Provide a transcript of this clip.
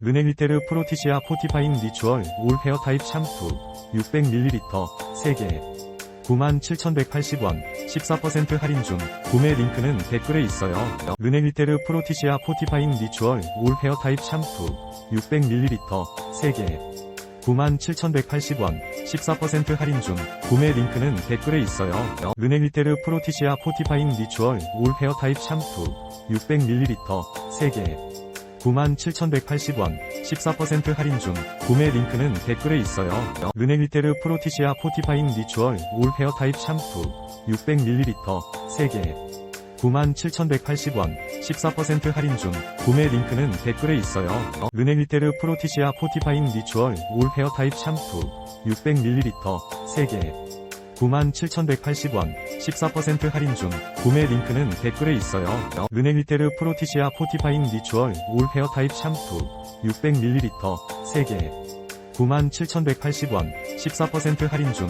르네위테르 프로티시아 포티파잉 니추얼 올 헤어 타입 샴푸 600ml 3개 97,180원 14% 할인 중 구매 링크는 댓글에 있어요. 르네위테르 프로티시아 포티파잉 니추얼 올 헤어 타입 샴푸 600ml 3개 97,180원 14% 할인 중 구매 링크는 댓글에 있어요. 르네위테르 프로티시아 포티파잉 니추얼 올 헤어 타입 샴푸 600ml 3개 97,180원 14% 할인 중 구매 링크는 댓글에 있어요. 르네위테르 프로티시아 포티파잉 니추얼 올 헤어 타입 샴푸 600ml 3개 97,180원 14% 할인 중 구매 링크는 댓글에 있어요. 르네위테르 프로티시아 포티파잉 니추얼 올 헤어 타입 샴푸 600ml 3개 97,180원 14% 할인 중 구매 링크는 댓글에 있어요. 르네위테르 프로티시아 포티파잉 니추얼 올 헤어 타입 샴푸 600ml 3개 97,180원 14% 할인 중